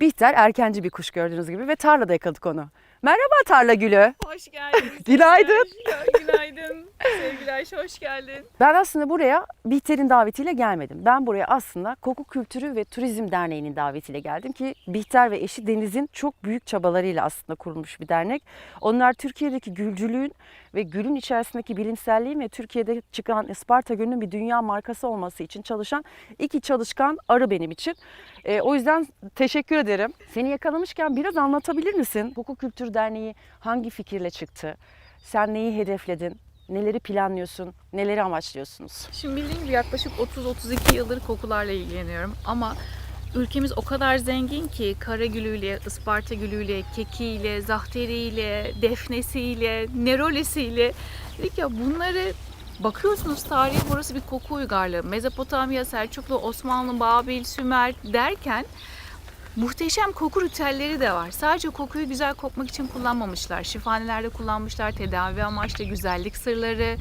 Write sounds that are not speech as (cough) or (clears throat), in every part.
Bihter erkenci bir kuş gördüğünüz gibi ve tarlada yakaladık onu. Merhaba tarla gülü. Hoş geldin. (laughs) Günaydın. Günaydın. Sevgili Ayşe hoş geldin. Ben aslında buraya Bihter'in davetiyle gelmedim. Ben buraya aslında Koku Kültürü ve Turizm Derneği'nin davetiyle geldim ki Bihter ve eşi Deniz'in çok büyük çabalarıyla aslında kurulmuş bir dernek. Onlar Türkiye'deki gülcülüğün ve gülün içerisindeki bilimselliğin ve Türkiye'de çıkan Isparta Gölü'nün bir dünya markası olması için çalışan iki çalışkan arı benim için. Ee, o yüzden teşekkür ederim. Seni yakalamışken biraz anlatabilir misin? Koku Kültür Derneği hangi fikirle çıktı? Sen neyi hedefledin? Neleri planlıyorsun? Neleri amaçlıyorsunuz? Şimdi bildiğin gibi yaklaşık 30-32 yıldır kokularla ilgileniyorum ama ülkemiz o kadar zengin ki kara gülüyle, ısparta gülüyle, kekiyle, zahteriyle, defnesiyle, nerolesiyle dedik ya bunları bakıyorsunuz tarihi burası bir koku uygarlığı. Mezopotamya, Selçuklu, Osmanlı, Babil, Sümer derken Muhteşem koku ritüelleri de var. Sadece kokuyu güzel kokmak için kullanmamışlar. Şifanelerde kullanmışlar, tedavi amaçlı güzellik sırları,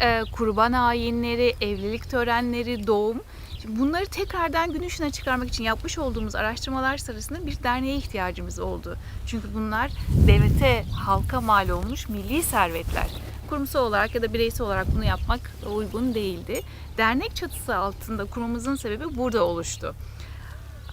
e, kurban ayinleri, evlilik törenleri, doğum. Bunları tekrardan gün ışığına çıkarmak için yapmış olduğumuz araştırmalar sırasında bir derneğe ihtiyacımız oldu. Çünkü bunlar devlete, halka mal olmuş milli servetler. Kurumsal olarak ya da bireysel olarak bunu yapmak uygun değildi. Dernek çatısı altında kurmamızın sebebi burada oluştu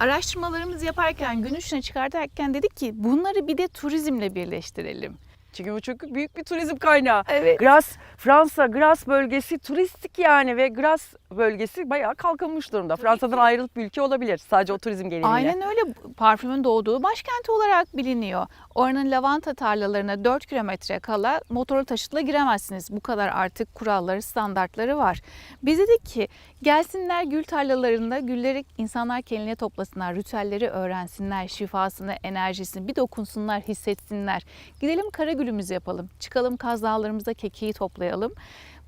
araştırmalarımızı yaparken, gün ışığına çıkartarken dedik ki bunları bir de turizmle birleştirelim. Çünkü bu çok büyük bir turizm kaynağı. Evet. Gras, Fransa, Gras bölgesi turistik yani ve Gras bölgesi bayağı kalkınmış durumda. Fransa'dan ayrılıp bir ülke olabilir sadece o turizm geliriyle. Aynen öyle. Parfümün doğduğu başkenti olarak biliniyor. Oranın lavanta tarlalarına 4 kilometre kala motorlu taşıtla giremezsiniz. Bu kadar artık kuralları, standartları var. Biz dedik ki gelsinler gül tarlalarında gülleri insanlar kendine toplasınlar, ritüelleri öğrensinler, şifasını, enerjisini bir dokunsunlar, hissetsinler. Gidelim kara gülümüzü yapalım. Çıkalım Kaz Dağlarımızda kekiği toplayalım.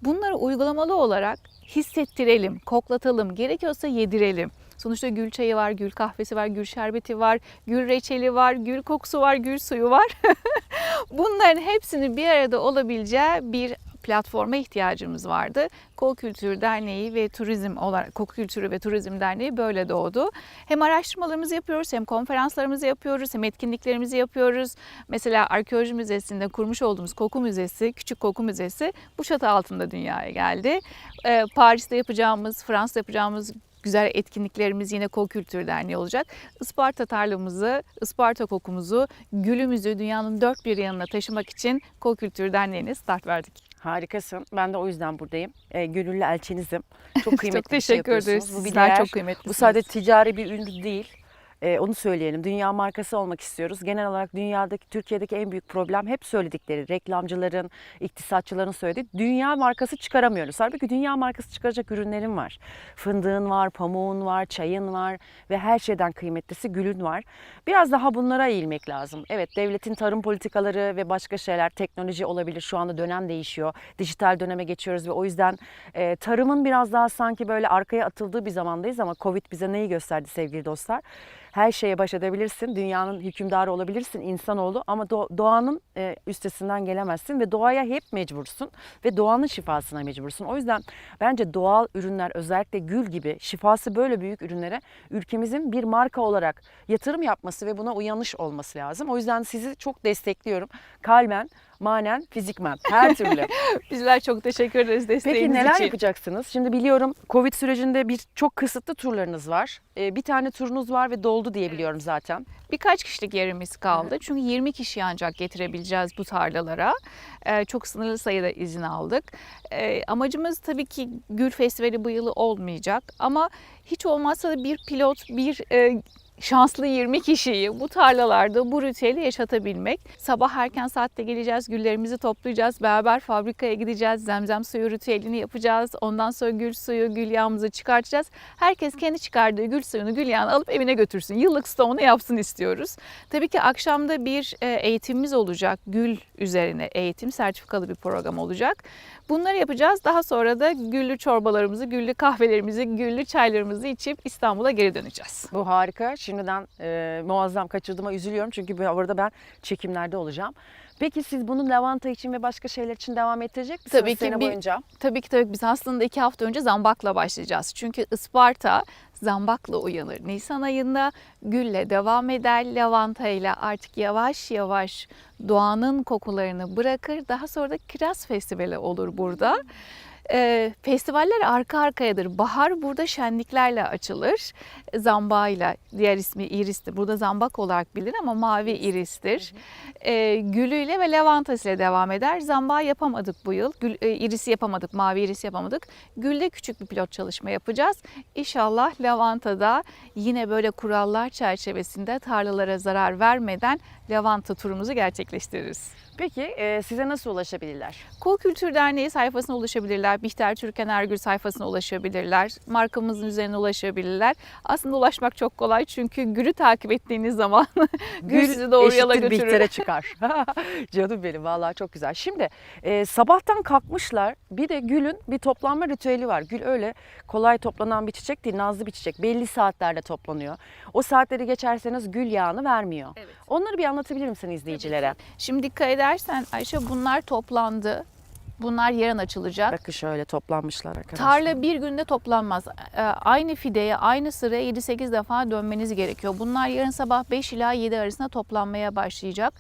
Bunları uygulamalı olarak hissettirelim, koklatalım, gerekiyorsa yedirelim. Sonuçta gül çayı var, gül kahvesi var, gül şerbeti var, gül reçeli var, gül kokusu var, gül suyu var. (laughs) Bunların hepsinin bir arada olabileceği bir platforma ihtiyacımız vardı. Koku Kültür Derneği ve Turizm olarak Koku Kültürü ve Turizm Derneği böyle doğdu. Hem araştırmalarımızı yapıyoruz, hem konferanslarımızı yapıyoruz, hem etkinliklerimizi yapıyoruz. Mesela Arkeoloji Müzesi'nde kurmuş olduğumuz Koku Müzesi, Küçük Koku Müzesi bu çatı altında dünyaya geldi. Ee, Paris'te yapacağımız, Fransa'da yapacağımız güzel etkinliklerimiz yine Koku Kültür Derneği olacak. Isparta tarlamızı, Isparta kokumuzu, gülümüzü dünyanın dört bir yanına taşımak için Koku Kültür Derneği'ne start verdik. Harikasın. Ben de o yüzden buradayım. E, gönüllü elçinizim. (laughs) Çok kıymetli çok bir şey teşekkür ederiz. yapıyorsunuz. Bu Sizler değer. çok kıymetlisiniz. Bu sadece ticari bir ürün değil. E, onu söyleyelim. Dünya markası olmak istiyoruz. Genel olarak dünyadaki, Türkiye'deki en büyük problem hep söyledikleri, reklamcıların, iktisatçıların söylediği dünya markası çıkaramıyoruz. Halbuki dünya markası çıkaracak ürünlerin var. Fındığın var, pamuğun var, çayın var ve her şeyden kıymetlisi gülün var. Biraz daha bunlara eğilmek lazım. Evet devletin tarım politikaları ve başka şeyler, teknoloji olabilir. Şu anda dönem değişiyor. Dijital döneme geçiyoruz ve o yüzden e, tarımın biraz daha sanki böyle arkaya atıldığı bir zamandayız ama Covid bize neyi gösterdi sevgili dostlar? Her şeye baş edebilirsin, dünyanın hükümdarı olabilirsin insanoğlu ama do- doğanın e, üstesinden gelemezsin ve doğaya hep mecbursun ve doğanın şifasına mecbursun. O yüzden bence doğal ürünler özellikle gül gibi şifası böyle büyük ürünlere ülkemizin bir marka olarak yatırım yapması ve buna uyanış olması lazım. O yüzden sizi çok destekliyorum. Kalben, manen, fizikmen her türlü. (laughs) Bizler çok teşekkür ederiz desteğiniz Peki neler için. yapacaksınız? Şimdi biliyorum Covid sürecinde bir çok kısıtlı turlarınız var. Ee, bir tane turunuz var ve doldu diye biliyorum zaten. Birkaç kişilik yerimiz kaldı. Çünkü 20 kişi ancak getirebileceğiz bu tarlalara. Ee, çok sınırlı sayıda izin aldık. Ee, amacımız tabii ki Gül Festivali bu yılı olmayacak. Ama hiç olmazsa da bir pilot, bir e, şanslı 20 kişiyi bu tarlalarda bu ritüeli yaşatabilmek. Sabah erken saatte geleceğiz, güllerimizi toplayacağız, beraber fabrikaya gideceğiz, zemzem suyu ritüelini yapacağız. Ondan sonra gül suyu, gül yağımızı çıkartacağız. Herkes kendi çıkardığı gül suyunu, gül yağını alıp evine götürsün. Yıllık stoğunu yapsın istiyoruz. Tabii ki akşamda bir e, eğitimimiz olacak. Gül üzerine eğitim, sertifikalı bir program olacak. Bunları yapacağız. Daha sonra da güllü çorbalarımızı, güllü kahvelerimizi, güllü çaylarımızı içip İstanbul'a geri döneceğiz. Bu harika. Şimdiden e, muazzam kaçırdığıma üzülüyorum çünkü bu arada ben çekimlerde olacağım. Peki siz bunu lavanta için ve başka şeyler için devam ettirecek misiniz Tabii ki sene bir- boyunca? Tabii ki tabii biz aslında iki hafta önce zambakla başlayacağız. Çünkü Isparta zambakla uyanır. Nisan ayında gülle devam eder. Lavanta ile artık yavaş yavaş doğanın kokularını bırakır. Daha sonra da kiraz festivali olur burada. Ee, festivaller arka arkayadır. Bahar burada şenliklerle açılır. Zambağıyla, diğer ismi iristir. Burada zambak olarak bilinir ama mavi iristir. Ee, gülüyle ve lavantası devam eder. Zambağı yapamadık bu yıl. Gül, e, irisi yapamadık, mavi irisi yapamadık. Gülde küçük bir pilot çalışma yapacağız. İnşallah lavantada yine böyle kurallar çerçevesinde tarlalara zarar vermeden lavanta turumuzu gerçekleştiririz. Peki e, size nasıl ulaşabilirler? Kol Kültür Derneği sayfasına ulaşabilirler. Bihter Türkan Ergül sayfasına ulaşabilirler. Markamızın üzerine ulaşabilirler. Aslında ulaşmak çok kolay çünkü gülü takip ettiğiniz zaman (laughs) gül sizi doğru yola götürür. Bihter'e (laughs) çıkar. (laughs) Canım benim vallahi çok güzel. Şimdi e, sabahtan kalkmışlar bir de gülün bir toplanma ritüeli var. Gül öyle kolay toplanan bir çiçek değil nazlı bir çiçek. Belli saatlerde toplanıyor. O saatleri geçerseniz gül yağını vermiyor. Evet. Onları bir anlatabilir misin izleyicilere? Şimdi dikkat edersen Ayşe bunlar toplandı. Bunlar yarın açılacak. Bakın şöyle toplanmışlar arkadaşlar. Tarla bir günde toplanmaz. Ee, Aynı fideye, aynı sıraya 7-8 defa dönmeniz gerekiyor. Bunlar yarın sabah 5 ila 7 arasında toplanmaya başlayacak.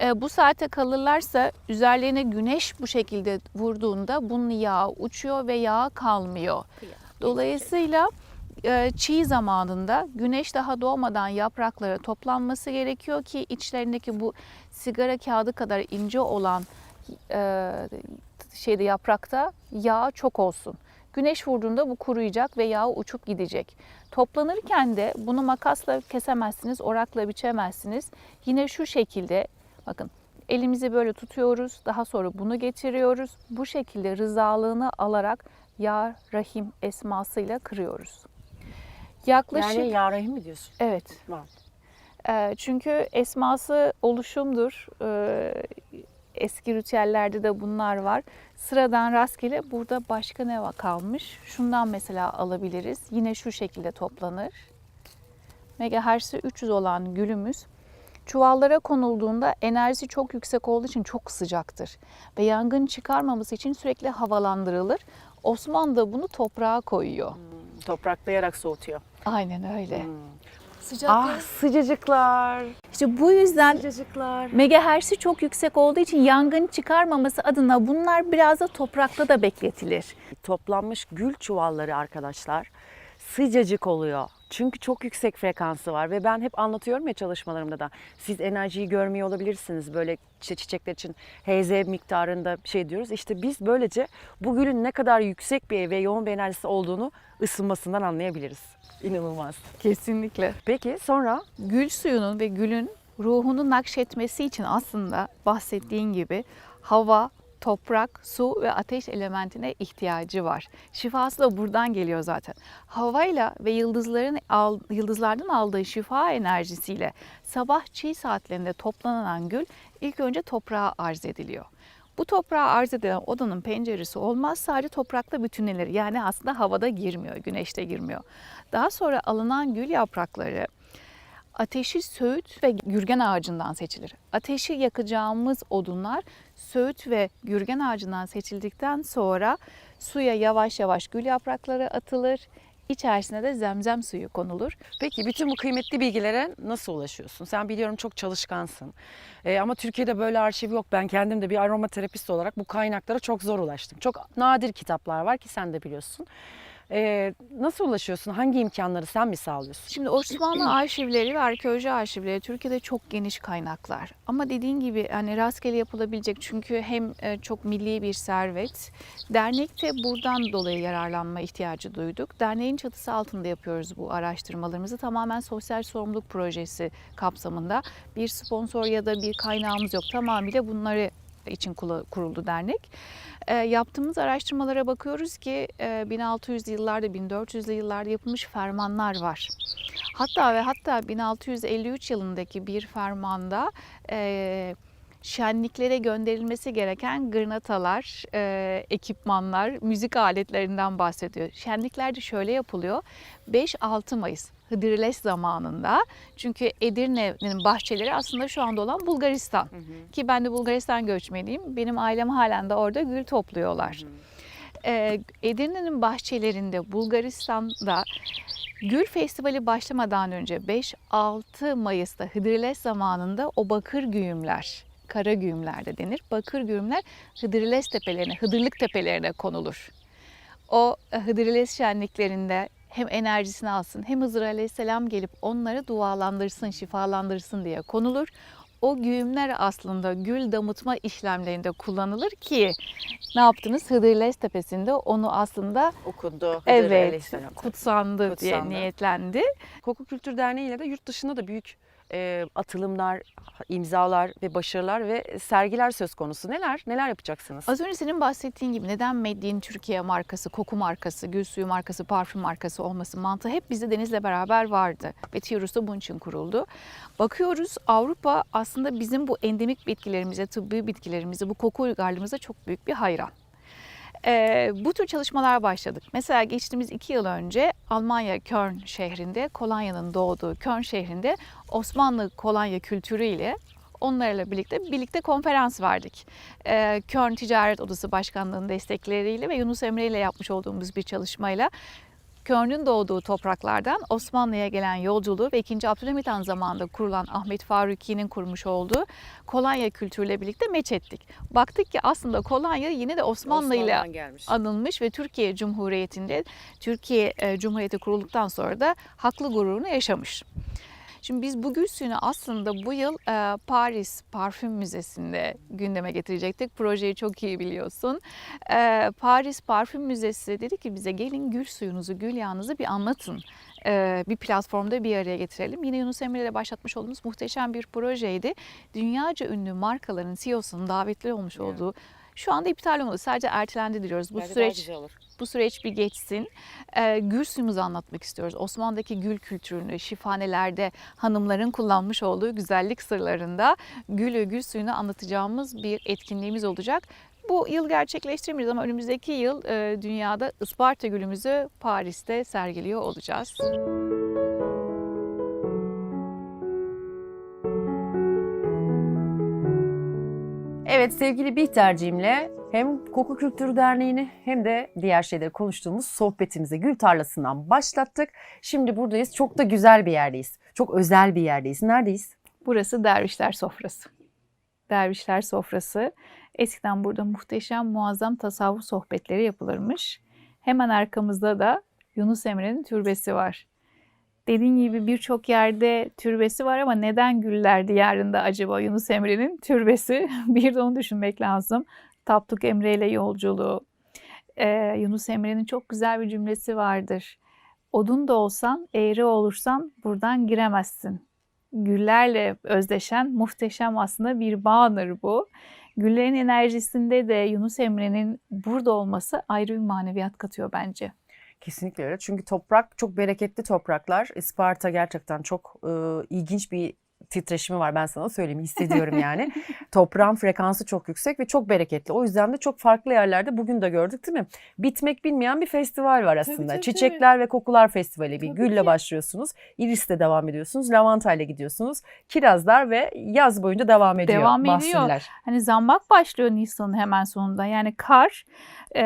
Ee, Bu saate kalırlarsa üzerlerine güneş bu şekilde vurduğunda bunun yağı uçuyor ve yağ kalmıyor. Dolayısıyla çiğ zamanında güneş daha doğmadan yapraklara toplanması gerekiyor ki içlerindeki bu sigara kağıdı kadar ince olan e, şeyde yaprakta yağ çok olsun. Güneş vurduğunda bu kuruyacak ve yağ uçup gidecek. Toplanırken de bunu makasla kesemezsiniz, orakla biçemezsiniz. Yine şu şekilde bakın elimizi böyle tutuyoruz. Daha sonra bunu getiriyoruz. Bu şekilde rızalığını alarak ya Rahim esmasıyla kırıyoruz. Yaklaşık Yani ya Rahim mi diyorsun? evet. Var. Ee, çünkü esması oluşumdur. Ee, eski ritüellerde de bunlar var. Sıradan rastgele burada başka ne kalmış? Şundan mesela alabiliriz. Yine şu şekilde toplanır. Megahertz'i 300 olan gülümüz çuvallara konulduğunda enerjisi çok yüksek olduğu için çok sıcaktır. Ve yangın çıkarmaması için sürekli havalandırılır. Osman da bunu toprağa koyuyor. Topraklayarak soğutuyor. Aynen öyle. Hmm. Sıcaklığı. Ah sıcacıklar. İşte bu yüzden Sıcacıklar. Megahertz'i çok yüksek olduğu için yangın çıkarmaması adına bunlar biraz da toprakta da bekletilir. toplanmış gül çuvalları arkadaşlar sıcacık oluyor. Çünkü çok yüksek frekansı var ve ben hep anlatıyorum ya çalışmalarımda da siz enerjiyi görmüyor olabilirsiniz böyle çi- çiçekler için HZ miktarında şey diyoruz. İşte biz böylece bu gülün ne kadar yüksek bir ve yoğun bir enerjisi olduğunu ısınmasından anlayabiliriz. İnanılmaz. Kesinlikle. Peki sonra Gül suyunun ve gülün ruhunu nakşetmesi için aslında bahsettiğin gibi hava, toprak, su ve ateş elementine ihtiyacı var. Şifası da buradan geliyor zaten. Havayla ve yıldızların yıldızlardan aldığı şifa enerjisiyle sabah çiğ saatlerinde toplanan gül ilk önce toprağa arz ediliyor. Bu toprağa arz edilen odanın penceresi olmaz sadece toprakla bütünlenir. Yani aslında havada girmiyor, güneşte girmiyor. Daha sonra alınan gül yaprakları ateşi söğüt ve gürgen ağacından seçilir. Ateşi yakacağımız odunlar söğüt ve gürgen ağacından seçildikten sonra suya yavaş yavaş gül yaprakları atılır. İçerisine de zemzem suyu konulur. Peki bütün bu kıymetli bilgilere nasıl ulaşıyorsun? Sen biliyorum çok çalışkansın. Ee, ama Türkiye'de böyle arşiv yok. Ben kendim de bir aromaterapist olarak bu kaynaklara çok zor ulaştım. Çok nadir kitaplar var ki sen de biliyorsun. Ee, nasıl ulaşıyorsun? Hangi imkanları sen mi sağlıyorsun? Şimdi Osmanlı arşivleri ve arkeoloji arşivleri Türkiye'de çok geniş kaynaklar. Ama dediğin gibi hani rastgele yapılabilecek çünkü hem e, çok milli bir servet. Dernek de buradan dolayı yararlanma ihtiyacı duyduk. Derneğin çatısı altında yapıyoruz bu araştırmalarımızı. Tamamen sosyal sorumluluk projesi kapsamında bir sponsor ya da bir kaynağımız yok. Tamamıyla bunları için kuruldu dernek. E, yaptığımız araştırmalara bakıyoruz ki e, 1600'lü yıllarda, 1400'lü yıllarda yapılmış fermanlar var. Hatta ve hatta 1653 yılındaki bir fermanda e, şenliklere gönderilmesi gereken gırnatalar, e, ekipmanlar, müzik aletlerinden bahsediyor. Şenliklerde şöyle yapılıyor. 5-6 Mayıs Hıdrellez zamanında çünkü Edirne'nin bahçeleri aslında şu anda olan Bulgaristan. Ki ben de Bulgaristan göçmeniyim. Benim ailem halen de orada gül topluyorlar. Ee, Edirne'nin bahçelerinde Bulgaristan'da Gül Festivali başlamadan önce 5-6 Mayıs'ta Hıdrellez zamanında o bakır güğümler, kara güğümler de denir. Bakır güğümler Hıdrellez tepelerine, Hıdırlık tepelerine konulur. O Hıdrellez şenliklerinde hem enerjisini alsın hem Hızır Aleyhisselam gelip onları dualandırsın, şifalandırsın diye konulur. O güğümler aslında gül damıtma işlemlerinde kullanılır ki ne yaptınız? Hıdrellez Tepesi'nde onu aslında Okundu. Hıdır evet Aleyhisselam. kutsandı, diye Kutsandı. niyetlendi. Koku Kültür Derneği ile de yurt dışında da büyük e, atılımlar, imzalar ve başarılar ve sergiler söz konusu. Neler? Neler yapacaksınız? Az önce senin bahsettiğin gibi neden Made Türkiye markası, koku markası, gül suyu markası, parfüm markası olması mantığı hep bizde Deniz'le beraber vardı. Ve Tiurus da bunun için kuruldu. Bakıyoruz Avrupa aslında bizim bu endemik bitkilerimize, tıbbi bitkilerimize, bu koku uygarlığımıza çok büyük bir hayran. Ee, bu tür çalışmalar başladık. Mesela geçtiğimiz iki yıl önce Almanya Köln şehrinde, kolonyanın doğduğu Köln şehrinde Osmanlı kolonya kültürüyle onlarla birlikte birlikte konferans verdik. Ee, Köln Ticaret Odası Başkanlığı'nın destekleriyle ve Yunus Emre ile yapmış olduğumuz bir çalışmayla Köln'ün doğduğu topraklardan Osmanlı'ya gelen yolculuğu ve 2. Abdülhamit Han zamanında kurulan Ahmet Faruki'nin kurmuş olduğu kolonya kültürüyle birlikte meç ettik. Baktık ki aslında kolonya yine de Osmanlı ile anılmış ve Türkiye Cumhuriyeti'nde Türkiye e, Cumhuriyeti kurulduktan sonra da haklı gururunu yaşamış. Şimdi biz bu gül suyunu aslında bu yıl e, Paris Parfüm Müzesi'nde gündeme getirecektik. Projeyi çok iyi biliyorsun. E, Paris Parfüm Müzesi dedi ki bize gelin gül suyunuzu, gül yağınızı bir anlatın. E, bir platformda bir araya getirelim. Yine Yunus Emre ile başlatmış olduğumuz muhteşem bir projeydi. Dünyaca ünlü markaların CEO'sunun davetli olmuş Evet. Şu anda iptal olmadı. Sadece ertelendi diliyoruz. Bu Belki süreç bu süreç bir geçsin. Ee, gül suyumuzu anlatmak istiyoruz. Osmanlı'daki gül kültürünü, şifanelerde hanımların kullanmış olduğu güzellik sırlarında gülü, gül suyunu anlatacağımız bir etkinliğimiz olacak. Bu yıl gerçekleştiremeyiz ama önümüzdeki yıl e, dünyada Isparta gülümüzü Paris'te sergiliyor olacağız. Evet sevgili Bihterciğimle hem Koku Kültür Derneği'ni hem de diğer şeyleri konuştuğumuz sohbetimize Gül Tarlası'ndan başlattık. Şimdi buradayız. Çok da güzel bir yerdeyiz. Çok özel bir yerdeyiz. Neredeyiz? Burası Dervişler Sofrası. Dervişler Sofrası. Eskiden burada muhteşem, muazzam tasavvuf sohbetleri yapılırmış. Hemen arkamızda da Yunus Emre'nin türbesi var. Dediğim gibi birçok yerde türbesi var ama neden Güller Diyarı'nda acaba Yunus Emre'nin türbesi? (laughs) bir de onu düşünmek lazım. Tapduk Emre ile yolculuğu. Ee, Yunus Emre'nin çok güzel bir cümlesi vardır. Odun da olsan, eğri olursan buradan giremezsin güllerle özdeşen muhteşem aslında bir bağdır bu. Güllerin enerjisinde de Yunus Emre'nin burada olması ayrı bir maneviyat katıyor bence. Kesinlikle öyle. Çünkü toprak çok bereketli topraklar. Isparta gerçekten çok e, ilginç bir titreşimi var ben sana söyleyeyim hissediyorum yani. (laughs) Toprağın frekansı çok yüksek ve çok bereketli. O yüzden de çok farklı yerlerde bugün de gördük değil mi? Bitmek bilmeyen bir festival var aslında. tabii, Çiçekler ve Kokular Festivali bir Tabii gülle ki. başlıyorsunuz. Iris'te devam ediyorsunuz. Lavantayla gidiyorsunuz. Kirazlar ve yaz boyunca devam ediyor Devam ediyor. mahsuller. Hani zambak başlıyor Nisan'ın hemen sonunda. Yani kar e,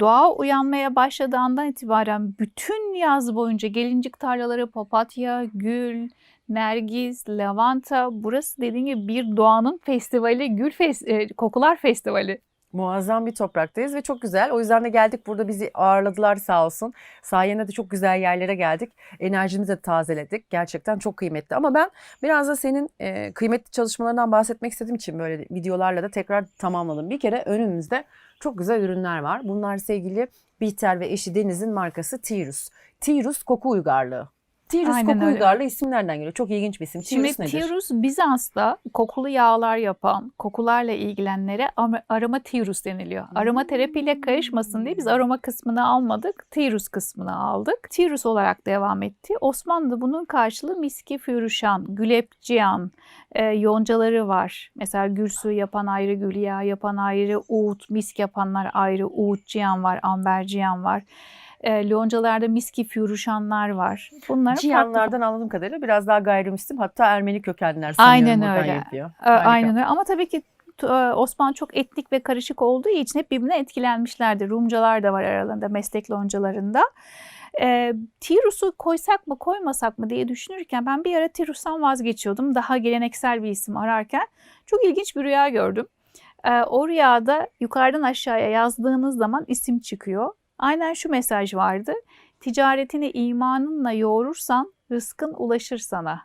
doğa uyanmaya başladığı andan itibaren bütün yaz boyunca gelincik tarlaları, papatya, gül, nergis, lavanta burası dediğim gibi bir doğanın festivali, gül fes- e, kokular festivali. Muazzam bir topraktayız ve çok güzel. O yüzden de geldik burada bizi ağırladılar sağ olsun. Sayende de çok güzel yerlere geldik. Enerjimizi de tazeledik. Gerçekten çok kıymetli. Ama ben biraz da senin e, kıymetli çalışmalarından bahsetmek istediğim için böyle videolarla da tekrar tamamladım. Bir kere önümüzde çok güzel ürünler var. Bunlar sevgili Bihter ve eşi Deniz'in markası Tirus. Tirus koku uygarlığı. Tirus Aynen koku öyle. uygarlığı isim nereden geliyor? Çok ilginç bir isim. Şimdi Tirus nedir? Tirus Bizans'ta kokulu yağlar yapan, kokularla ilgilenenlere aroma Tirus deniliyor. Aroma terapiyle karışmasın diye biz aroma kısmını almadık, Tirus kısmını aldık. Tirus olarak devam etti. Osmanlı'da bunun karşılığı miski fürüşan, gülepciyan, e, yoncaları var. Mesela gül suyu yapan ayrı, gül yağı yapan ayrı, uğut, misk yapanlar ayrı, uğutciyan var, amberciyan var. E, loncalarda miski fürüşanlar var. Bunlar farklı Cihanlardan anladığım kadarıyla biraz daha gayrimüslim hatta Ermeni kökenler sanıyorum Aynen öyle. yapıyor. Harika. Aynen öyle ama tabii ki e, Osmanlı çok etnik ve karışık olduğu için hep birbirine etkilenmişlerdi. Rumcalar da var aralarında meslek loncalarında. E, Tirus'u koysak mı koymasak mı diye düşünürken ben bir ara Tirus'tan vazgeçiyordum. Daha geleneksel bir isim ararken çok ilginç bir rüya gördüm. E, o rüyada yukarıdan aşağıya yazdığınız zaman isim çıkıyor. Aynen şu mesaj vardı. Ticaretini imanınla yoğurursan rızkın ulaşır sana.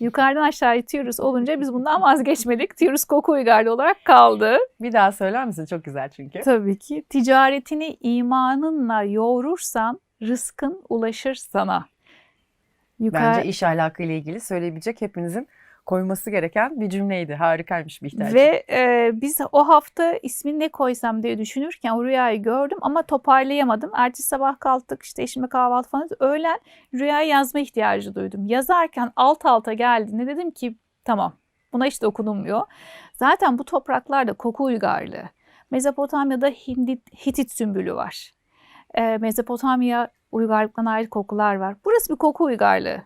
Yukarıdan aşağıya Tirus olunca biz bundan vazgeçmedik. Tirus koku uygarlı olarak kaldı. Bir daha söyler misin? Çok güzel çünkü. Tabii ki. Ticaretini imanınla yoğurursan rızkın ulaşır sana. Yukarı... Bence iş ahlakı ile ilgili söyleyebilecek hepinizin koyması gereken bir cümleydi. Harikaymış Bihter'cim. Ve e, biz o hafta ismini ne koysam diye düşünürken o rüyayı gördüm ama toparlayamadım. Ertesi sabah kalktık işte eşimle kahvaltı falan. Öğlen rüyayı yazma ihtiyacı duydum. Yazarken alt alta geldiğinde dedim ki tamam buna hiç dokunulmuyor. Zaten bu topraklarda koku uygarlığı. Mezopotamya'da Hindit, Hitit sümbülü var. E, Mezopotamya uygarlıklarına ait kokular var. Burası bir koku uygarlığı.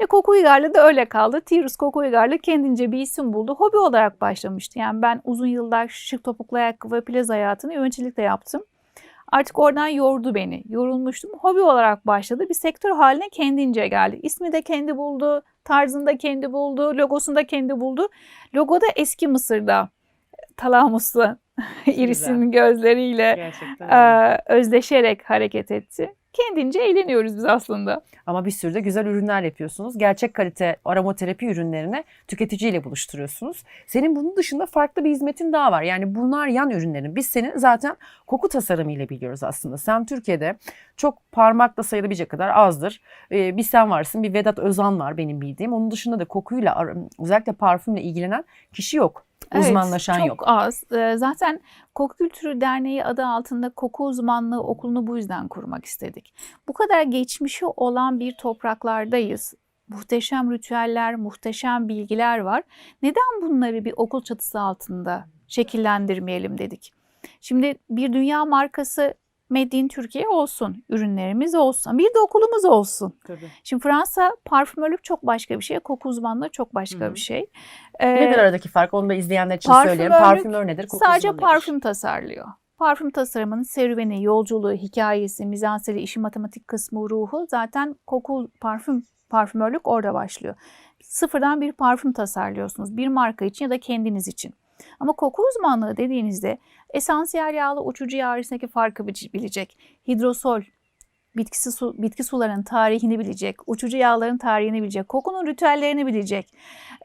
Ve koku uygarlığı da öyle kaldı. Tirus koku uygarlığı kendince bir isim buldu. Hobi olarak başlamıştı. Yani ben uzun yıllar şık topuklu ayakkabı ve plaz hayatını yöneticilikte yaptım. Artık oradan yordu beni. Yorulmuştum. Hobi olarak başladı. Bir sektör haline kendince geldi. İsmi de kendi buldu. Tarzını da kendi buldu. Logosunu da kendi buldu. Logo da eski Mısır'da. Talamus'la (laughs) irisinin gözleriyle e, özdeşerek hareket etti. Kendince eğleniyoruz biz aslında. Ama bir sürü de güzel ürünler yapıyorsunuz. Gerçek kalite aromaterapi ürünlerini tüketiciyle buluşturuyorsunuz. Senin bunun dışında farklı bir hizmetin daha var. Yani bunlar yan ürünlerin. Biz senin zaten koku tasarımı ile biliyoruz aslında. Sen Türkiye'de çok parmakla sayılabilecek kadar azdır. Ee, bir sen varsın, bir Vedat Özan var benim bildiğim. Onun dışında da kokuyla, özellikle parfümle ilgilenen kişi yok. Uzmanlaşan evet, yok. Çok az. Ee, Zaten Koku Kültürü Derneği adı altında koku uzmanlığı okulunu bu yüzden kurmak istedik. Bu kadar geçmişi olan bir topraklardayız. Muhteşem ritüeller, muhteşem bilgiler var. Neden bunları bir okul çatısı altında şekillendirmeyelim dedik. Şimdi bir dünya markası Made in Türkiye olsun, ürünlerimiz olsun, bir de okulumuz olsun. Tabii. Şimdi Fransa parfümörlük çok başka bir şey, koku uzmanlığı çok başka Hı hı. bir şey. Nedir Ee, aradaki fark? Onu da izleyenler için söyleyelim. Parfümör nedir? Koku Sadece uzmanı nedir? parfüm tasarlıyor. Parfüm tasarımının serüveni, yolculuğu, hikayesi, mizanseri, işi matematik kısmı, ruhu zaten koku, parfüm, parfümörlük orada başlıyor. Sıfırdan bir parfüm tasarlıyorsunuz. Bir marka için ya da kendiniz için. Ama koku uzmanlığı dediğinizde esansiyel yağlı uçucu yağ arasındaki farkı bil- bilecek. Hidrosol, bitkisi su, bitki sularının tarihini bilecek. Uçucu yağların tarihini bilecek. Kokunun ritüellerini bilecek.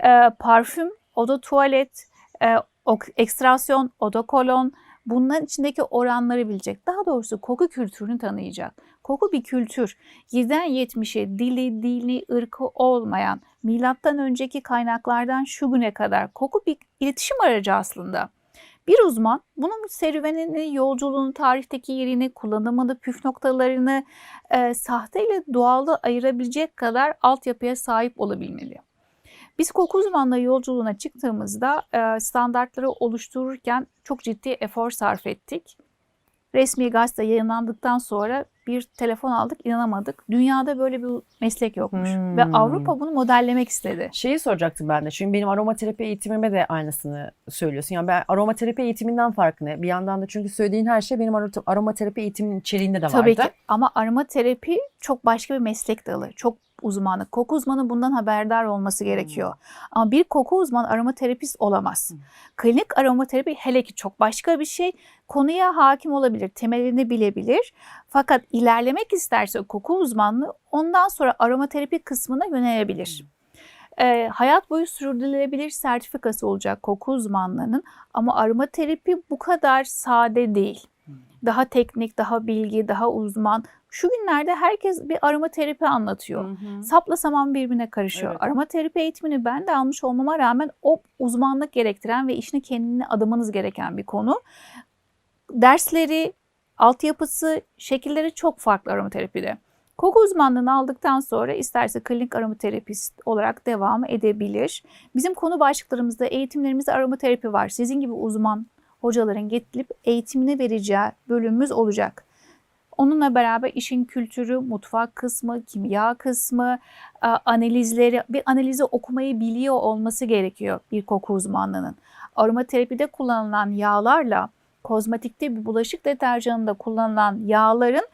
Ee, parfüm, oda tuvalet, e, ekstrasyon, oda kolon bunların içindeki oranları bilecek. Daha doğrusu koku kültürünü tanıyacak. Koku bir kültür. 7'den 70'e dili, dini, ırkı olmayan, milattan önceki kaynaklardan şu güne kadar koku bir iletişim aracı aslında. Bir uzman bunun serüvenini, yolculuğunu, tarihteki yerini, kullanımını, püf noktalarını e, sahte ile doğalı ayırabilecek kadar altyapıya sahip olabilmeli. Biz koku uzmanlığı yolculuğuna çıktığımızda e, standartları oluştururken çok ciddi efor sarf ettik. Resmi gazete yayınlandıktan sonra bir telefon aldık, inanamadık. Dünyada böyle bir meslek yokmuş. Hmm. Ve Avrupa bunu modellemek istedi. Şeyi soracaktım ben de. Çünkü benim aromaterapi eğitimime de aynısını söylüyorsun. Yani ben aromaterapi eğitiminden farkı ne? Bir yandan da çünkü söylediğin her şey benim aro- aromaterapi eğitiminin içeriğinde de vardı. Tabii ki ama aromaterapi çok başka bir meslek dalı. Çok uzmanı. Koku uzmanı bundan haberdar olması gerekiyor. Ama bir koku uzmanı aromaterapist olamaz. Hmm. Klinik aromaterapi hele ki çok başka bir şey. Konuya hakim olabilir, temelini bilebilir. Fakat ilerlemek isterse koku uzmanlığı ondan sonra aromaterapi kısmına yönelebilir. Ee, hayat boyu sürdürülebilir sertifikası olacak koku uzmanlığının ama aromaterapi bu kadar sade değil. Daha teknik, daha bilgi, daha uzman. Şu günlerde herkes bir aromaterapi anlatıyor. Sapla saman birbirine karışıyor. Evet. Aromaterapi eğitimini ben de almış olmama rağmen o uzmanlık gerektiren ve işini kendine adamanız gereken bir konu. Dersleri, altyapısı, şekilleri çok farklı aromaterapide. Koku uzmanlığını aldıktan sonra isterse klinik aromaterapist olarak devam edebilir. Bizim konu başlıklarımızda eğitimlerimizde aromaterapi var. Sizin gibi uzman hocaların getirip eğitimini vereceği bölümümüz olacak. Onunla beraber işin kültürü, mutfak kısmı, kimya kısmı, analizleri, bir analizi okumayı biliyor olması gerekiyor bir koku uzmanlığının. Aromaterapide kullanılan yağlarla kozmetikte bir bulaşık deterjanında kullanılan yağların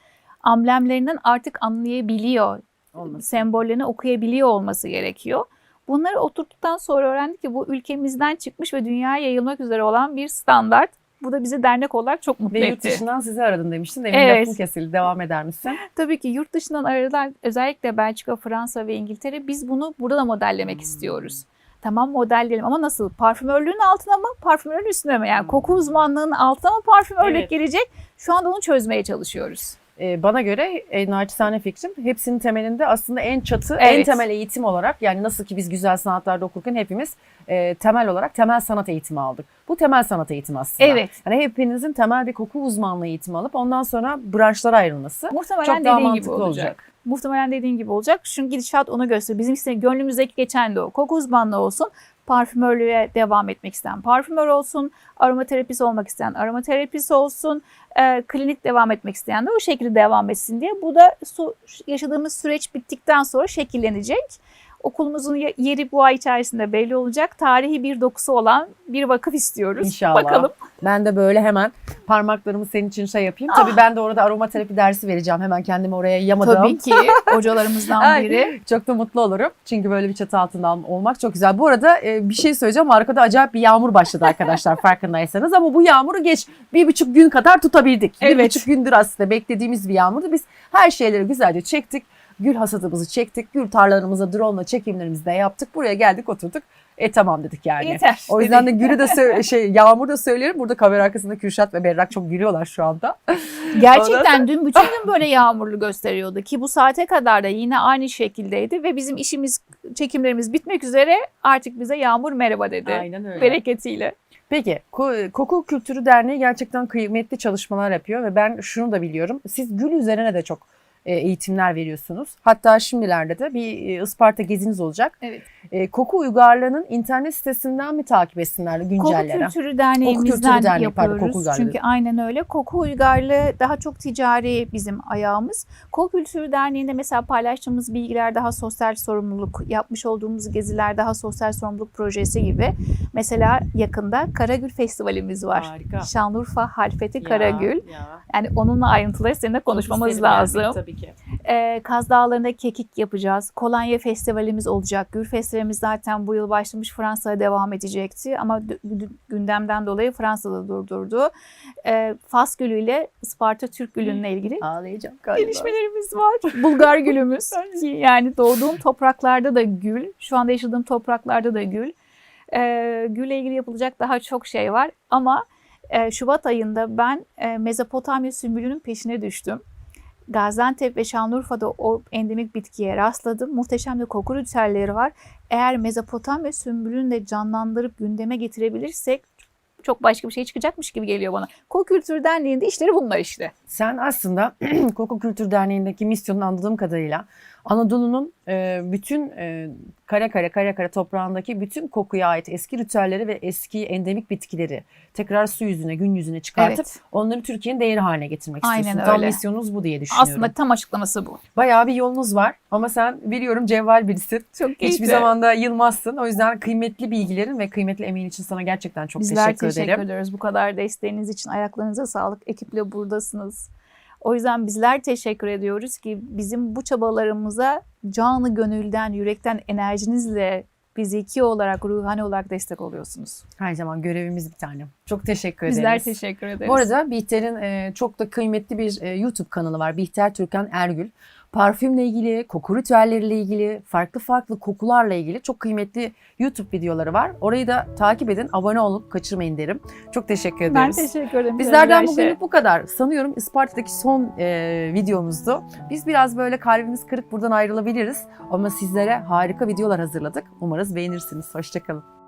amblemlerinden artık anlayabiliyor, Olmasın. sembollerini okuyabiliyor olması gerekiyor. Bunları oturttuktan sonra öğrendik ki bu ülkemizden çıkmış ve dünyaya yayılmak üzere olan bir standart. Bu da bizi dernek olarak çok mutlu Ve yurt etti. dışından sizi aradın demiştin. Demin Evet. lafın kesildi. Devam eder misin? (laughs) Tabii ki yurt dışından aradılar özellikle Belçika, Fransa ve İngiltere biz bunu burada da modellemek Hmm. istiyoruz. Tamam modelleyelim ama nasıl? Parfümörlüğün altına mı? Parfümörlüğün üstüne mi? Yani Hmm. koku uzmanlığının altına mı parfümörlük Evet. gelecek? Şu anda onu çözmeye çalışıyoruz. Ee, bana göre e, naçizane fikrim hepsinin temelinde aslında en çatı, en Evet. temel eğitim olarak yani nasıl ki biz güzel sanatlarda okurken hepimiz e, temel olarak temel sanat eğitimi aldık. Bu temel sanat eğitimi aslında. Evet. Hani hepinizin temel bir koku uzmanlığı eğitimi alıp ondan sonra branşlara ayrılması Muhtemelen çok daha dediğin gibi mantıklı olacak. olacak. Muhtemelen dediğin gibi olacak. Çünkü gidişat onu gösteriyor. Bizim işte gönlümüzdeki geçen de o. Koku uzmanlığı olsun, parfümörlüğe devam etmek isteyen parfümör olsun, aromaterapist olmak isteyen aromaterapist olsun, e, klinik devam etmek isteyen de o şekilde devam etsin diye. Bu da su, yaşadığımız süreç bittikten sonra şekillenecek. Okulumuzun ye- yeri bu ay içerisinde belli olacak. Tarihi bir dokusu olan bir vakıf istiyoruz. İnşallah. Bakalım. Ben de böyle hemen parmaklarımı senin için şey yapayım. Ah. Tabii ben de orada aromaterapi dersi vereceğim. Hemen kendimi oraya yamadım. Tabii ki (laughs) hocalarımızdan biri. Çok da mutlu olurum. Çünkü böyle bir çatı altında olmak çok güzel. Bu arada e, bir şey söyleyeceğim. Arkada acayip bir yağmur başladı arkadaşlar (laughs) farkındaysanız. Ama bu yağmuru geç bir buçuk gün kadar tutabildik. Bir Evet. buçuk gündür aslında beklediğimiz bir yağmurdu. Biz her şeyleri güzelce çektik. Gül hasadımızı çektik. Gül tarlalarımıza drone çekimlerimizi de yaptık. Buraya geldik oturduk. E tamam dedik yani. Yeter. O yüzden de. Gül'ü de (laughs) şey Yağmur da söylerim. Burada kamera arkasında Kürşat ve Berrak çok gülüyorlar şu anda. (laughs) Gerçekten dün bütün gün böyle yağmurlu gösteriyordu ki bu saate kadar da yine aynı şekildeydi ve bizim işimiz çekimlerimiz bitmek üzere artık bize yağmur merhaba dedi. Aynen öyle. Bereketiyle. Peki Ko- Koku Kültürü Derneği gerçekten kıymetli çalışmalar yapıyor ve ben şunu da biliyorum. Siz gül üzerine de çok eğitimler veriyorsunuz. Hatta şimdilerde de bir e, Isparta geziniz olacak. Evet. E, Koku Uygarlığı'nın internet sitesinden mi takip etsinler Koku güncellere? Kültürü Derneğimizden Koku Kültürü Derneği, pardon, yapıyoruz. Koku. Çünkü aynen öyle. Koku uygarlığı daha çok ticari bizim ayağımız. Koku Kültürü Derneği'nde mesela paylaştığımız bilgiler daha sosyal sorumluluk, yapmış olduğumuz geziler daha sosyal sorumluluk projesi gibi. Mesela yakında Karagül Festivalimiz var. Harika. Şanlıurfa Halfeti Ya, Karagül. ya. Yani onunla ayrıntıları seninle konuşmamız lazım. Tabii ki. Ee, Kaz Dağları'nda kekik yapacağız. Kolonya Festivalimiz olacak. Gül Festivalimiz zaten bu yıl başlamış Fransa'da devam edecekti. Ama gündemden dolayı Fransa'da durdurdu. Ee, Fas Gülü ile Isparta Türk Gülü'nle ilgili Ağlayacağım galiba. gelişmelerimiz var. (laughs) Bulgar gülümüz. Ki yani doğduğum topraklarda da gül. Şu anda yaşadığım topraklarda da gül. Ee, gülle ilgili yapılacak daha çok şey var. Ama e, Şubat ayında ben e, Mezopotamya sümbülünün peşine düştüm. Gaziantep ve Şanlıurfa'da o endemik bitkiye rastladım. Muhteşem de koku ritüelleri var. Eğer Mezopotamya sümbülünü de canlandırıp gündeme getirebilirsek çok başka bir şey çıkacakmış gibi geliyor bana. Koku Kültür Derneği'nde işleri bunlar işte. Sen aslında (clears throat) Koku Kültür Derneği'ndeki misyonun anladığım kadarıyla Anadolu'nun e, bütün e, kare kare kare kare toprağındaki bütün kokuya ait eski ritüelleri ve eski endemik bitkileri tekrar su yüzüne, gün yüzüne çıkartıp Evet. onları Türkiye'nin değeri haline getirmek Aynen istiyorsun. Tam öyle. misyonunuz bu diye düşünüyorum. Aslında tam açıklaması bu. Bayağı bir yolunuz var ama sen biliyorum cevval birisin. Çok Hiçbir zaman da yılmazsın. O yüzden kıymetli bilgilerin ve kıymetli emeğin için sana gerçekten çok Bizler teşekkür, teşekkür, ederim. ediyoruz. Bu kadar desteğiniz için ayaklarınıza sağlık. Ekiple buradasınız. O yüzden bizler teşekkür ediyoruz ki bizim bu çabalarımıza canı gönülden, yürekten enerjinizle fiziki olarak, ruhani olarak destek oluyorsunuz. Her zaman görevimiz bir tane. Çok teşekkür ederiz. Bizler teşekkür ederiz. Bu arada Bihter'in e, çok da kıymetli bir e, YouTube kanalı var. Bihter Türkan Ergül. parfümle ilgili, koku ritüelleriyle ilgili, farklı farklı kokularla ilgili çok kıymetli YouTube videoları var. Orayı da takip edin, abone olup kaçırmayın derim. Çok teşekkür Ben ederiz. teşekkür ederim. Bizlerden bugünlük bu kadar. Sanıyorum Isparta'daki son e, videomuzdu. Biz biraz böyle kalbimiz kırık buradan ayrılabiliriz. Ama sizlere harika videolar hazırladık. Umarız beğenirsiniz. Hoşçakalın.